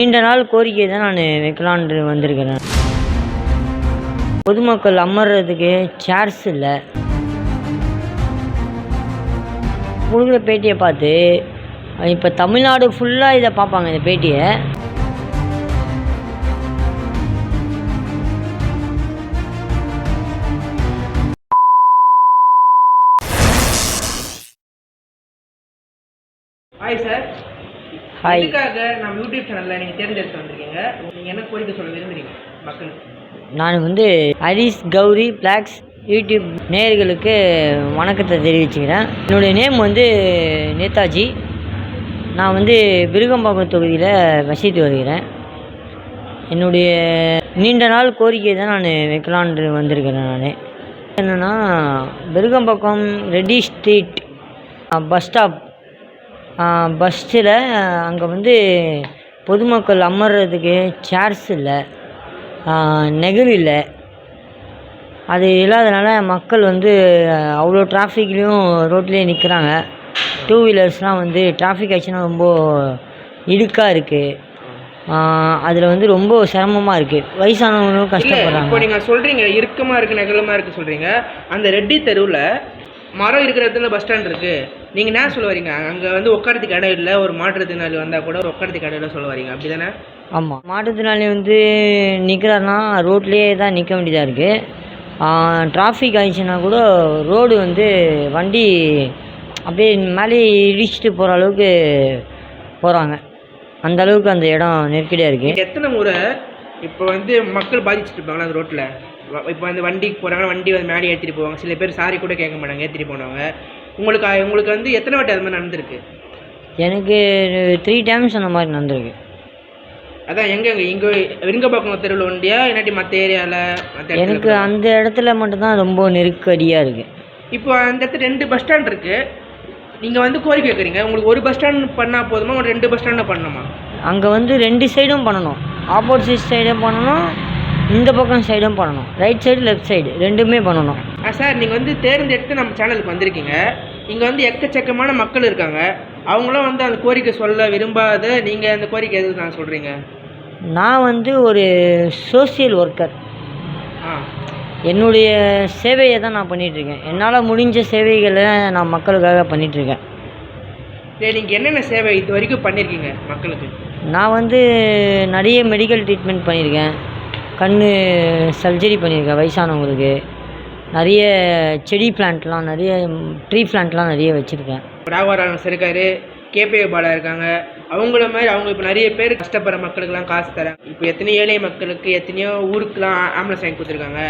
நீண்ட நாள் கோரிக்கை தான் நான் வைக்கலான்ட்டு வந்திருக்கிறேன். பொதுமக்கள் அமர்றதுக்கு சேர்ஸ் இல்லை. கொடுக்குற பேட்டியை பார்த்து இப்போ தமிழ்நாடு ஃபுல்லாக இதை பார்ப்பாங்க இந்த பேட்டியை. ஹாய் நம்ம யூடியூப் சேனல்ல நீங்க தேர்ந்தெடுத்து வந்திருக்கீங்க? நீங்க என்ன கோரிக்கை சொல்ல விரும்புறீங்க மக்களுக்கு நான் வந்து ஹரிஸ் கௌரி பிளாக்ஸ் யூடியூப் நேயர்களுக்கு வணக்கத்தை தெரிவிச்சுக்கிறேன். என்னுடைய நேம் வந்து நேதாஜி. நான் வந்து விருகம்பாக்கம் தொகுதியில் வசித்து வருகிறேன். என்னுடைய நீண்ட நாள் கோரிக்கை தான் நான் வைக்கலான்ட்டு வந்திருக்கிறேன் நான். என்னென்னா Virugambakkam Reddy street bus stop பஸ்ஸில் அங்கே வந்து பொதுமக்கள் அமர்றதுக்கு சேர்ஸ் இல்லை நெகிழ் இல்லை. அது இல்லாதனால மக்கள் வந்து அவ்வளோ டிராஃபிக்லேயும் ரோட்லேயே நிற்கிறாங்க டூ வீலர்ஸ்லாம் வந்து டிராஃபிக் ஆச்சுன்னா ரொம்ப இடுக்காக இருக்குது அதில் வந்து ரொம்ப சிரமமாக இருக்குது வயசானவங்களும் இல்ல இப்போ கஷ்டப்படுறாங்க நீங்க சொல்றீங்க இறுக்கமா இருக்கு நகலமா இருக்கு சொல்றீங்க. அந்த ரெட்டி தெருவுல மரம் இருக்கிற இடத்துல பஸ் ஸ்டாண்ட் இருக்கு. நீங்க என்ன சொல்ல வரீங்க? அங்க வந்து உட்காரத்துக்கு இடம் இல்லை ஒரு மாற்றுத்திறனாளி வந்தா கூட உட்காரத்துக்கு இடம் இல்லை சொல்ல வரீங்க. அப்படிதானே? ஆமாம் மாற்றுத்திறனாளி வந்து நிற்கிறாருன்னா ரோட்லேயே தான் நிற்க வேண்டியதாக இருக்குது டிராஃபிக் ஆயிடுச்சுன்னா கூட ரோடு வந்து வண்டி அப்படியே மேலே இடிச்சிட்டு போகிற அளவுக்கு போகிறாங்க அந்த அளவுக்கு அந்த இடம் நெருக்கடியாக இருக்குது எத்தனை முறை இப்போ வந்து மக்கள் பாதிச்சுட்டு இருப்பாங்களா அந்த ரோட்ல? இப்போ வந்து வண்டிக்கு போறாங்க வண்டி வந்து மேலே ஏற்றிட்டு போவாங்க. சில பேர் சாரி கூட கேட்க மாட்டாங்க ஏற்றிட்டு போனவங்க. உங்களுக்கு உங்களுக்கு வந்து எத்தனை வாட்டி அது மாதிரி நடந்திருக்கு? எனக்கு த்ரீ டைம்ஸ் அந்த மாதிரி நடந்திருக்கு. அதான் எங்க எங்க? இங்க விருங்கப்பாக்கம் தெருவில் வண்டியா இல்லாட்டி மற்ற ஏரியாவில் மற்ற எனக்கு அந்த இடத்துல மட்டும்தான் ரொம்ப நெருக்கடியாக இருக்குது இப்போ அந்த இடத்துல ரெண்டு பஸ் ஸ்டாண்ட் இருக்கு. நீங்க வந்து கோரிக்கை வைக்கிறீங்க. உங்களுக்கு ஒரு பஸ் ஸ்டாண்ட் பண்ணா போதுமா? ஒரு ரெண்டு பஸ் ஸ்டாண்ட் பண்ணணுமா? அங்கே வந்து ரெண்டு சைடும் பண்ணணும். ஆப்போசிட் சைடும் பண்ணணும். இந்த பக்கம் சைடும் பண்ணணும். ரைட் சைடு லெஃப்ட் சைடு ரெண்டுமே பண்ணணும். ஆ சார் நீங்கள் வந்து தேர்ந்தெடுத்து நம்ம சேனலுக்கு வந்திருக்கீங்க. இங்கே வந்து எக்கச்சக்கமான மக்கள் இருக்காங்க. அவங்களும் வந்து அந்த கோரிக்கை சொல்ல விரும்பாத நீங்கள் அந்த கோரிக்கை எதுக்கு நான் சொல்கிறீங்க நான் வந்து ஒரு சோஷியல் ஒர்க்கர் ஆ. என்னுடைய சேவையை தான் நான் பண்ணிகிட்ருக்கேன் என்னால் முடிஞ்ச சேவைகளை நான் மக்களுக்காக பண்ணிகிட்ருக்கேன் சரி நீங்கள் என்னென்ன சேவை இது வரைக்கும் பண்ணியிருக்கீங்க மக்களுக்கு? நான் வந்து நிறைய மெடிக்கல் ட்ரீட்மெண்ட் பண்ணியிருக்கேன் கண் சர்ஜரி பண்ணியிருக்கேன் வயசானவங்களுக்கு. நிறைய செடி பிளான்ட்லாம் நிறைய ட்ரீ பிளான்ட்லாம் நிறைய வச்சுருக்கேன். ராகவராஜன் இருக்காரு கேபே பாலா இருக்காங்க. அவங்கள மாதிரி அவங்க இப்போ நிறைய பேர் கஷ்டப்படுற மக்களுக்கெல்லாம் காசு தராங்க இப்போ எத்தனையோ ஏழை மக்களுக்கு எத்தனையோ ஊருக்குலாம் ஆம்புலன்ஸ் வாங்கி கொடுத்துருக்காங்க.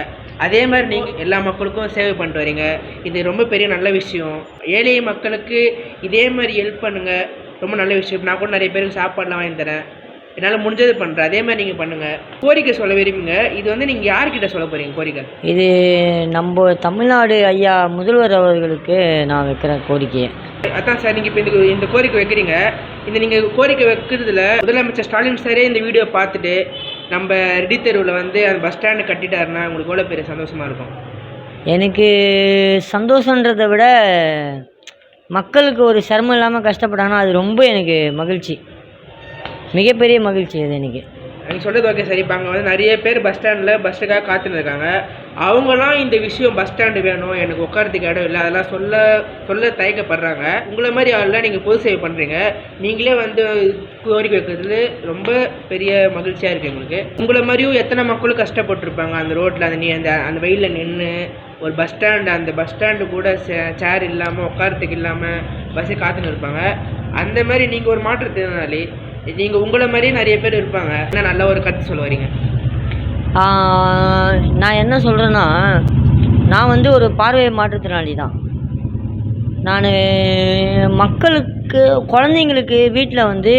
அதே மாதிரி நீங்கள் எல்லா மக்களுக்கும் சேவை பண்ணிட்டு வரீங்க. இது ரொம்ப பெரிய நல்ல விஷயம். ஏழை மக்களுக்கு இதே மாதிரி ஹெல்ப் பண்ணுங்கள் ரொம்ப நல்ல விஷயம். நான் கூட நிறைய பேருக்கு சாப்பாடுலாம் வாங்கி தரேன். என்னால் முடிஞ்சது பண்ணுறேன் அதே மாதிரி நீங்கள் பண்ணுங்கள் கோரிக்கை சொல்ல விரும்புங்க. இது வந்து நீங்கள் யார்கிட்ட சொல்ல போகிறீங்க கோரிக்கை? இது நம்ம தமிழ்நாடு ஐயா முதல்வர் அவர்களுக்கு நான் வைக்கிற கோரிக்கையை. அதான் சார் நீங்கள் இப்போ இந்த இந்த கோரிக்கை வைக்கிறீங்க. இந்த நீங்கள் கோரிக்கை வைக்கிறதுல முதலமைச்சர் ஸ்டாலின் சாரே இந்த வீடியோ பார்த்துட்டு நம்ம ரெடி தெருவில் வந்து அந்த பஸ் ஸ்டாண்டு கட்டிட்டாருன்னா உங்களுக்கு எவ்வளோ பெரிய சந்தோஷமாக இருக்கும்? எனக்கு சந்தோஷன்றதை விட மக்களுக்கு ஒரு சிரமம் இல்லாமல் கஷ்டப்பட்டாங்கன்னா அது ரொம்ப எனக்கு மகிழ்ச்சி. மிகப்பெரிய மகிழ்ச்சி அது எனக்கு. நீங்கள் சொல்கிறது ஓகே சார். இப்போ அங்கே வந்து நிறைய பேர் பஸ் ஸ்டாண்டில் பஸ்ஸுக்காக காத்துன்னு இருக்காங்க அவங்களாம் இந்த விஷயம் பஸ் ஸ்டாண்டு வேணும் எனக்கு உட்காரத்துக்கு இடம் இல்லை அதெல்லாம் சொல்ல சொல்ல தயக்கப்படுறாங்க. உங்களை மாதிரி ஆள்லாம் நீங்கள் பொது சேவை பண்ணுறீங்க நீங்களே வந்து கோரிக்கை வைக்கிறதுல ரொம்ப பெரிய மகிழ்ச்சியாக இருக்குது எங்களுக்கு. உங்களை மாதிரியும் எத்தனை மக்களும் கஷ்டப்பட்டிருப்பாங்க. அந்த ரோட்டில் அந்த நீ அந்த அந்த வெயிலில் நின்று ஒரு பஸ் ஸ்டாண்டு அந்த பஸ் ஸ்டாண்டு கூட சேர் இல்லாமல் உட்காரத்துக்கு இல்லாமல் பஸ்ஸை காத்துன்னு இருப்பாங்க அந்த மாதிரி நீங்கள் ஒரு மாற்றுத்திறனாளி நீங்கள் உங்களை மாதிரியே நிறைய பேர் இருப்பாங்க. என்ன நல்ல ஒரு கருத்து சொல்ல வரீங்க? நான் என்ன சொல்கிறேன்னா நான் வந்து ஒரு பார்வை மாற்றுத்திறனாளி தான். நான் மக்களுக்கு குழந்தைங்களுக்கு வீட்டில் வந்து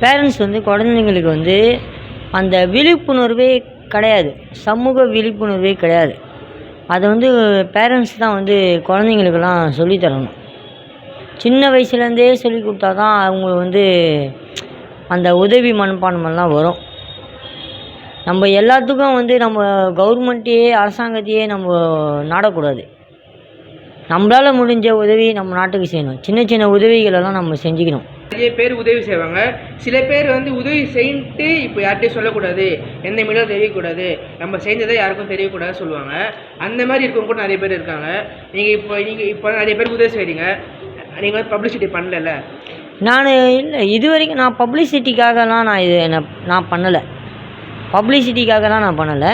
பேரண்ட்ஸ் வந்து குழந்தைங்களுக்கு வந்து அந்த விழிப்புணர்வே கிடையாது. சமூக விழிப்புணர்வே கிடையாது. அதை வந்து பேரண்ட்ஸ் தான் வந்து குழந்தைங்களுக்கெல்லாம் சொல்லித் தரணும். சின்ன வயசுலேருந்தே சொல்லி கொடுத்தா தான் அவங்க வந்து அந்த உதவி மனப்பான்மைலாம் வரும். நம்ம எல்லாத்துக்கும் வந்து நம்ம கவர்மெண்ட்டையே அரசாங்கத்தையே நம்ம நாடக்கூடாது. நம்மளால் முடிஞ்ச உதவி நம்ம நாட்டுக்கு செய்யணும். சின்ன சின்ன உதவிகளெல்லாம் நம்ம செஞ்சுக்கணும். நிறைய பேர் உதவி செய்வாங்க. சில பேர் வந்து உதவி செய்யிட்டு இப்போ யார்கிட்டையும் சொல்லக்கூடாது. எந்த மீடியாவும் தெரியக்கூடாது. நம்ம செஞ்சதை யாருக்கும் தெரியக்கூடாது சொல்லுவாங்க. அந்த மாதிரி இருக்கவங்க கூட நிறைய பேர் இருக்காங்க. நீங்கள் இப்போ நீங்கள் இப்போ நிறைய பேர் உதவி செய்கிறீங்க நீங்கள் வந்து பப்ளிசிட்டி பண்ணல நான் இல்லை இது வரைக்கும் நான் பப்ளிசிட்டிக்காகலாம் நான் இது என்ன நான் பண்ணலை. பப்ளிசிட்டிக்காகலாம் நான் பண்ணலை.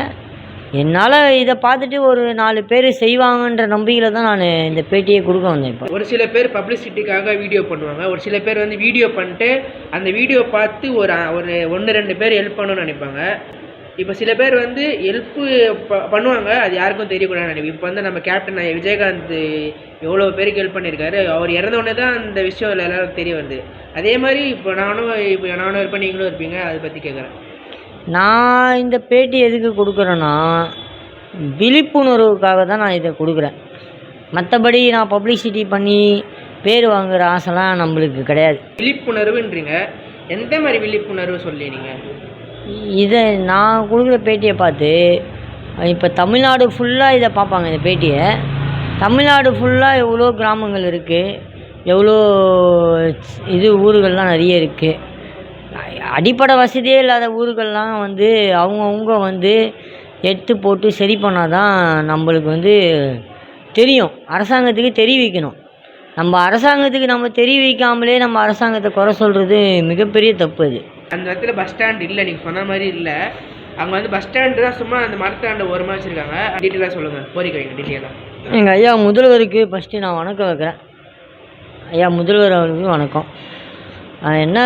என்னால் இதை பார்த்துட்டு ஒரு நாலு பேர் செய்வாங்கன்ற நம்பிக்கையில் தான் நான் இந்த பேட்டியை கொடுக்க வந்தேன் இப்போ. ஒரு சில பேர் பப்ளிசிட்டிக்காக வீடியோ பண்ணுவாங்க. ஒரு சில பேர் வந்து வீடியோ பண்ணிட்டு அந்த வீடியோ பார்த்து ஒரு ஒரு ஒன்று ரெண்டு பேர் ஹெல்ப் பண்ணணும்னு நினைப்பாங்க. இப்போ சில பேர் வந்து ஹெல்ப்பு பண்ணுவாங்க. அது யாருக்கும் தெரியக்கூடாதுன்னு நினைப்பேன் இப்போ வந்து நம்ம கேப்டன் விஜயகாந்த் எவ்வளோ பேருக்கு ஹெல்ப் பண்ணியிருக்காரு அவர் இறந்த உடனே தான் அந்த விஷயம் எல்லாரும் தெரிய வருது. அதே மாதிரி இப்போ நானும் இப்போ நானும் இருப்பேன் நீங்களும் இருப்பீங்க. அதை பற்றி கேட்குறேன் நான் இந்த பேட்டி எதுக்கு கொடுக்குறேன்னா விழிப்புணர்வுக்காக தான் நான் இதை கொடுக்குறேன். மற்றபடி நான் பப்ளிசிட்டி பண்ணி பேர் வாங்குகிற ஆசைலாம் நம்மளுக்கு கிடையாது. விழிப்புணர்வுன்றீங்க. எந்த மாதிரி விழிப்புணர்வு சொல்லி நீங்கள் இதை நான் கொடுக்குற பேட்டியை பார்த்து இப்போ தமிழ்நாடு ஃபுல்லாக இதை பார்ப்பாங்க இந்த பேட்டியை. தமிழ்நாடு ஃபுல்லாக எவ்வளோ கிராமங்கள் இருக்குது எவ்வளோ இது ஊர்கள்லாம் நிறைய இருக்குது அடிப்படை வசதியே இல்லாத ஊர்கள்லாம் வந்து அவங்கவுங்க வந்து எடுத்து போட்டு சரி பண்ணால் தான் நம்மளுக்கு வந்து தெரியும். அரசாங்கத்துக்கு தெரிவிக்கணும். நம்ம அரசாங்கத்துக்கு நம்ம தெரிவிக்காமலே நம்ம அரசாங்கத்தை குறை சொல்கிறது மிகப்பெரிய தப்பு அது. அந்த இடத்துல பஸ் ஸ்டாண்ட் இல்லை நீங்கள் சொன்ன மாதிரி இல்லை. அங்கே வந்து பஸ் ஸ்டாண்டு தான் சும்மா அந்த மரத்தாண்ட ஓரமாக வச்சுருக்காங்க. டீட்டெயிலாக சொல்லுங்கள் கோரிக்கை வைங்க டீட்டெயிலாக எங்கள் ஐயா முதல்வருக்கு ஃபஸ்ட்டு நான் வணக்கம் வைக்கிறேன். ஐயா முதல்வர் அவர்களுக்கு வணக்கம். என்ன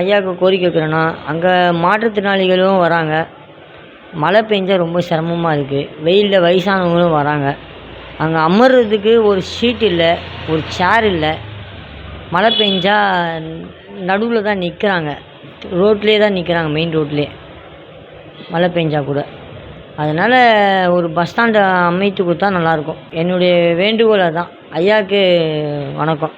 ஐயாவுக்கு கோரிக்கை வைக்கிறேன்னா அங்கே மாற்றுத்திறனாளிகளும் வராங்க. மழை பெஞ்சால் ரொம்ப சிரமமாக இருக்குது வெயிலில் வயசானவங்களும் வராங்க. அங்கே அமர்றதுக்கு ஒரு ஷீட் இல்லை ஒரு சேர் இல்லை. மழை பெஞ்சால் நடுவில் தான் நிற்கிறாங்க ரோட்லேயே தான் நிற்கிறாங்க மெயின் ரோட்லேயே. மழை பெஞ்சால் கூட. அதனால் ஒரு பஸ் ஸ்டாண்டை அமைத்து கொடுத்தா நல்லாயிருக்கும். என்னுடைய வேண்டுகோள் அதுதான். ஐயாவுக்கு வணக்கம்.